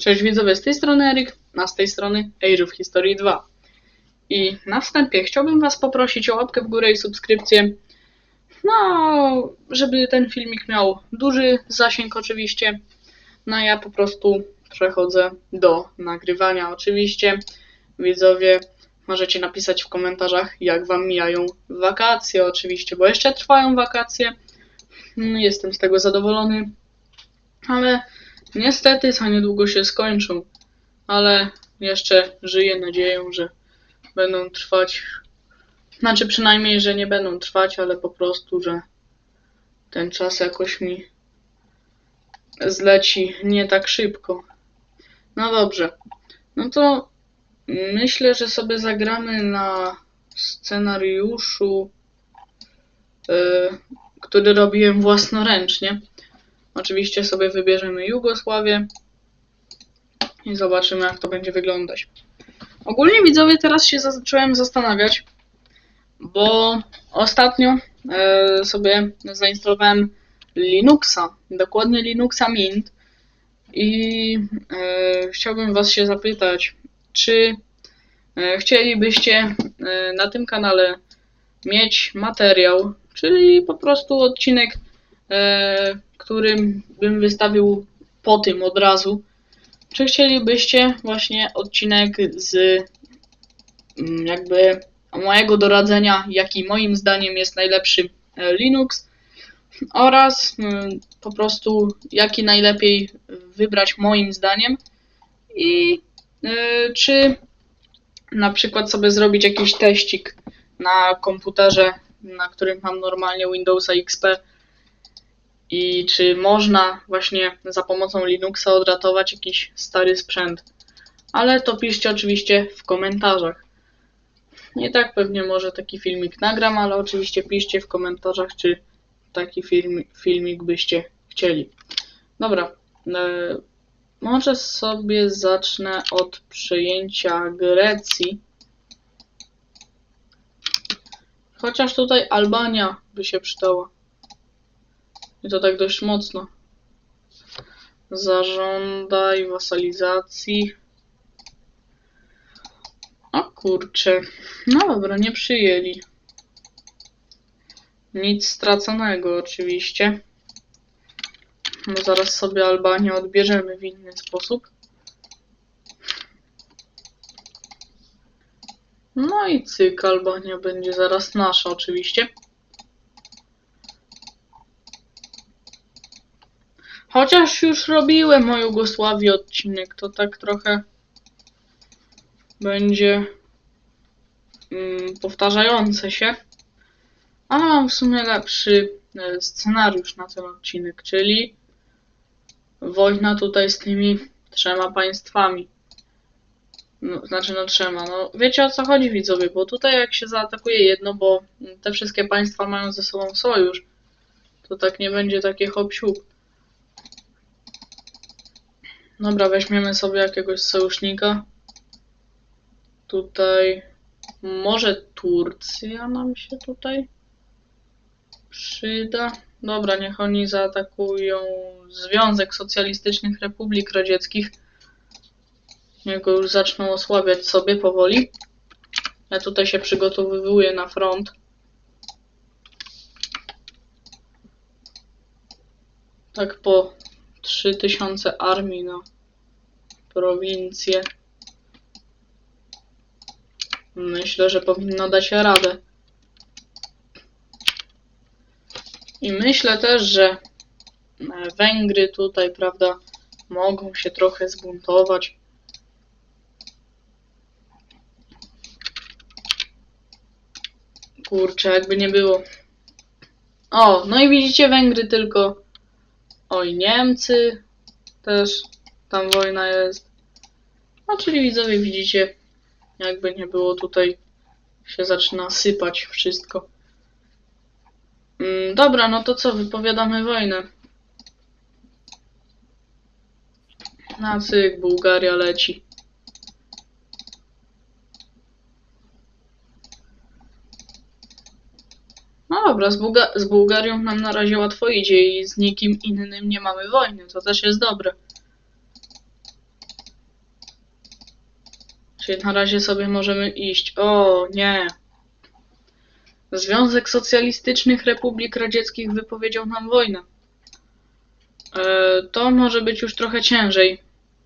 Cześć widzowie, z tej strony Eryk, a z tej strony Age of History 2. I na wstępie chciałbym was poprosić o łapkę w górę i subskrypcję. No, żeby ten filmik miał duży zasięg oczywiście. No ja po prostu przechodzę do nagrywania. Oczywiście widzowie możecie napisać w komentarzach jak wam mijają wakacje oczywiście, bo jeszcze trwają wakacje. Mm, Jestem z tego zadowolony. Ale Niestety za niedługo się skończą, ale jeszcze żyję nadzieją, że będą trwać. Znaczy przynajmniej, że nie będą trwać, ale po prostu, że ten czas jakoś mi zleci nie tak szybko. No dobrze. No to myślę, że sobie zagramy na scenariuszu, yy, który robiłem własnoręcznie. Oczywiście sobie wybierzemy Jugosławię i zobaczymy, jak to będzie wyglądać. Ogólnie widzowie teraz się zacząłem zastanawiać, bo ostatnio e, sobie zainstalowałem Linuxa, dokładnie Linuxa Mint i e, chciałbym Was się zapytać, czy e, chcielibyście e, na tym kanale mieć materiał, czyli po prostu odcinek którym bym wystawił po tym od razu. Czy chcielibyście właśnie odcinek z mm, jakby mojego doradzenia, jaki moim zdaniem jest najlepszy e, Linux oraz mm, po prostu jaki najlepiej wybrać moim zdaniem i e, czy na przykład sobie zrobić jakiś teścik na komputerze, na którym mam normalnie Windowsa XP i czy można właśnie za pomocą Linuxa odratować jakiś stary sprzęt. Ale to piszcie oczywiście w komentarzach. Nie tak pewnie może taki filmik nagram, ale oczywiście piszcie w komentarzach, czy taki film, filmik byście chcieli. Dobra, e, może sobie zacznę od przejęcia Grecji. Chociaż tutaj Albania by się przydała. I to tak dość mocno. Zażądaj wasalizacji. O kurczę. No dobra, nie przyjęli. Nic straconego oczywiście. No zaraz sobie Albanię odbierzemy w inny sposób. No i cyk, Albania będzie zaraz nasza oczywiście. Chociaż już robiłem o Jugosławii odcinek, to tak trochę będzie mm, powtarzające się. Ale mam w sumie lepszy e, scenariusz na ten odcinek, czyli wojna tutaj z tymi trzema państwami. No, znaczy no trzema, no wiecie o co chodzi widzowie, bo tutaj jak się zaatakuje jedno, bo te wszystkie państwa mają ze sobą sojusz, to tak nie będzie takie hop. Dobra, weźmiemy sobie jakiegoś sojusznika. Tutaj może Turcja nam się tutaj przyda. Dobra, niech oni zaatakują Związek Socjalistycznych Republik Radzieckich. Niech go już zaczną osłabiać sobie powoli. Ja tutaj się przygotowywuję na front. Tak po 3000 armii na prowincję. Myślę, że powinno dać radę. I myślę też, że e, Węgry tutaj, prawda, mogą się trochę zbuntować. Kurczę, jakby nie było. O, no i widzicie Węgry tylko. Oj, Niemcy też. Tam wojna jest. No, czyli widzowie widzicie, jakby nie było tutaj się zaczyna sypać wszystko. Mm, dobra, no to co, wypowiadamy wojnę. Na cyk, Bułgaria leci. Dobra, z, Bułga- z Bułgarią nam na razie łatwo idzie i z nikim innym nie mamy wojny, to też jest dobre. Czyli na razie sobie możemy iść. O, nie. Związek Socjalistycznych Republik Radzieckich wypowiedział nam wojnę. E, to może być już trochę ciężej,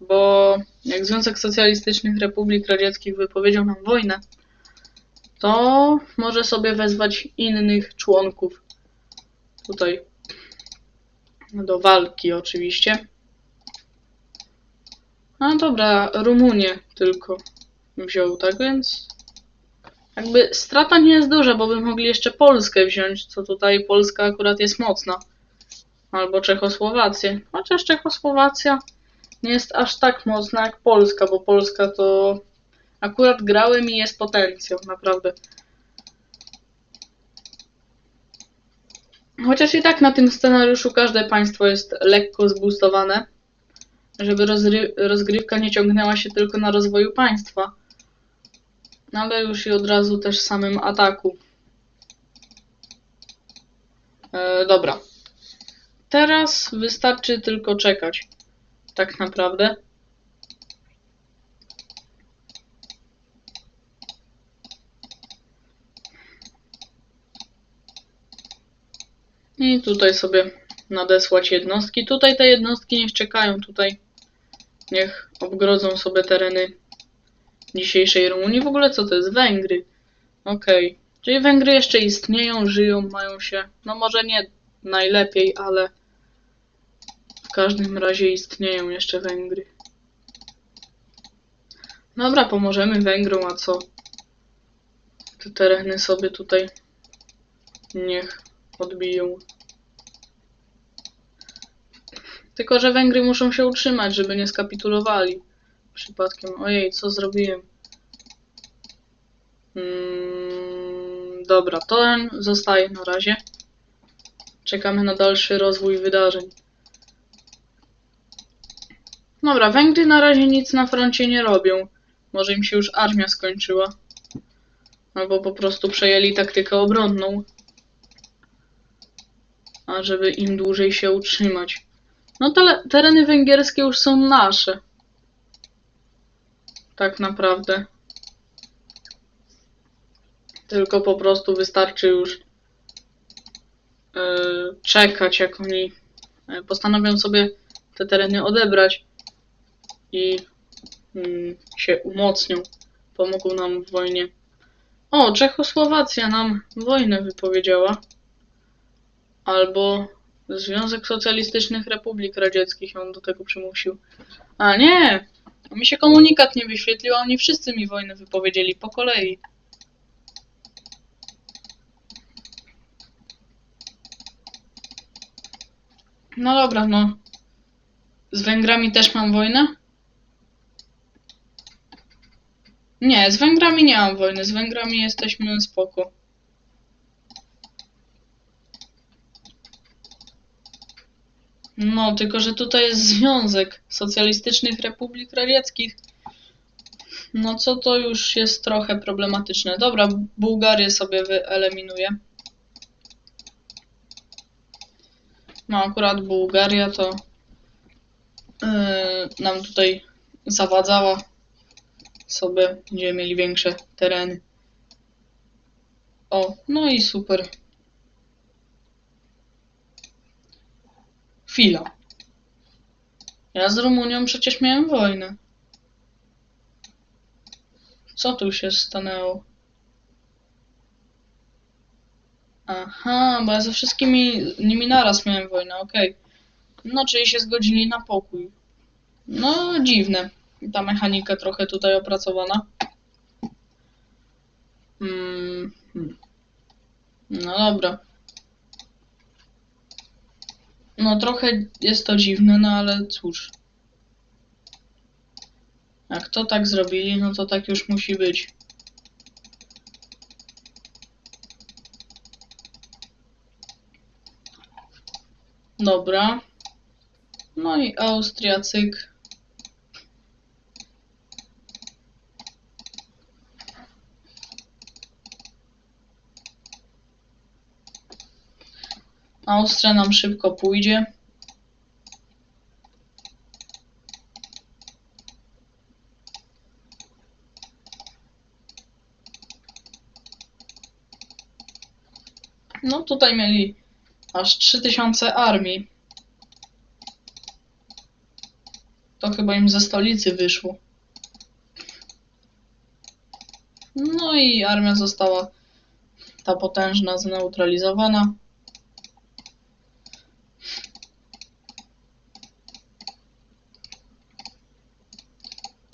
bo jak Związek Socjalistycznych Republik Radzieckich wypowiedział nam wojnę, to może sobie wezwać innych członków tutaj do walki oczywiście. No dobra, Rumunię tylko wziął, tak więc jakby strata nie jest duża, bo by mogli jeszcze Polskę wziąć, co tutaj Polska akurat jest mocna. Albo Czechosłowację. Chociaż Czechosłowacja nie jest aż tak mocna jak Polska, bo Polska to akurat grałem i jest potencjał, naprawdę. Chociaż i tak na tym scenariuszu każde państwo jest lekko zbustowane, żeby rozgrywka nie ciągnęła się tylko na rozwoju państwa, no ale już i od razu też samym ataku. E, dobra. Teraz wystarczy tylko czekać. Tak naprawdę. I tutaj sobie nadesłać jednostki. Tutaj te jednostki niech czekają tutaj. Niech obgrodzą sobie tereny dzisiejszej Rumunii. W ogóle co to jest? Węgry. Okej. Czyli Węgry jeszcze istnieją, żyją, mają się. No może nie najlepiej, ale w każdym razie istnieją jeszcze Węgry. Dobra, pomożemy Węgrom, a co? Te tereny sobie tutaj niech odbiją. Tylko, że Węgry muszą się utrzymać, żeby nie skapitulowali. Przypadkiem. Ojej, co zrobiłem? Mm, dobra, to zostaje na razie. Czekamy na dalszy rozwój wydarzeń. Dobra, Węgry na razie nic na froncie nie robią. Może im się już armia skończyła. Albo po prostu przejęli taktykę obronną. A żeby im dłużej się utrzymać. No te tereny węgierskie już są nasze. Tak naprawdę. Tylko po prostu wystarczy już yy, czekać, jak oni yy, postanowią sobie te tereny odebrać i yy, się umocnią. Pomogą nam w wojnie. O, Czechosłowacja nam wojnę wypowiedziała. Albo Związek Socjalistycznych Republik Radzieckich ją do tego przymusił. A nie! Mi się komunikat nie wyświetlił, a oni wszyscy mi wojnę wypowiedzieli po kolei. No dobra, no. Z Węgrami też mam wojnę? Nie, z Węgrami nie mam wojny. Z Węgrami jesteśmy spoko. No, tylko że tutaj jest Związek Socjalistycznych Republik Radzieckich. No, co to już jest trochę problematyczne. Dobra, Bułgarię sobie wyeliminuję. No, akurat Bułgaria to yy, nam tutaj zawadzała. Sobie będziemy mieli większe tereny. O, no i super. Chwila. Ja z Rumunią przecież miałem wojnę. Co tu się stanęło? Aha, bo ja ze wszystkimi nimi naraz miałem wojnę, okej. No, czyli się zgodzili na pokój. No, dziwne. Ta mechanika trochę tutaj opracowana. Mm. No dobra. No trochę jest to dziwne, no ale cóż. Jak to tak zrobili, no to tak już musi być. Dobra. No i Austria, Austria nam szybko pójdzie. No tutaj mieli aż 3000 armii. To chyba im ze stolicy wyszło. No i armia została ta potężna zneutralizowana.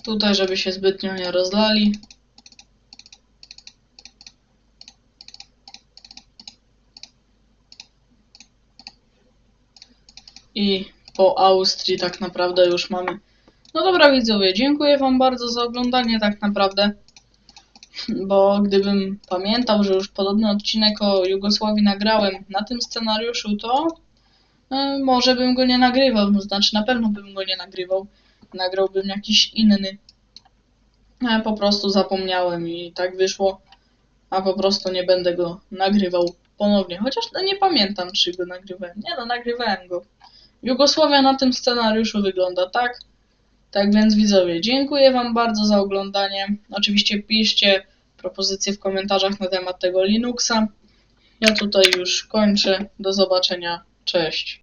Tutaj, żeby się zbytnio nie rozlali. I po Austrii tak naprawdę już mamy. No dobra widzowie, dziękuję wam bardzo za oglądanie tak naprawdę. Bo gdybym pamiętał, że już podobny odcinek o Jugosławii nagrałem na tym scenariuszu, to e, może bym go nie nagrywał. Znaczy na pewno bym go nie nagrywał. Nagrałbym jakiś inny. Ja po prostu zapomniałem i tak wyszło. A po prostu nie będę go nagrywał ponownie. Chociaż no, nie pamiętam, czy go nagrywałem. Nie no, nagrywałem go. Jugosławia na tym scenariuszu wygląda tak. Tak więc widzowie, dziękuję Wam bardzo za oglądanie. Oczywiście piszcie propozycje w komentarzach na temat tego Linuxa. Ja tutaj już kończę. Do zobaczenia. Cześć.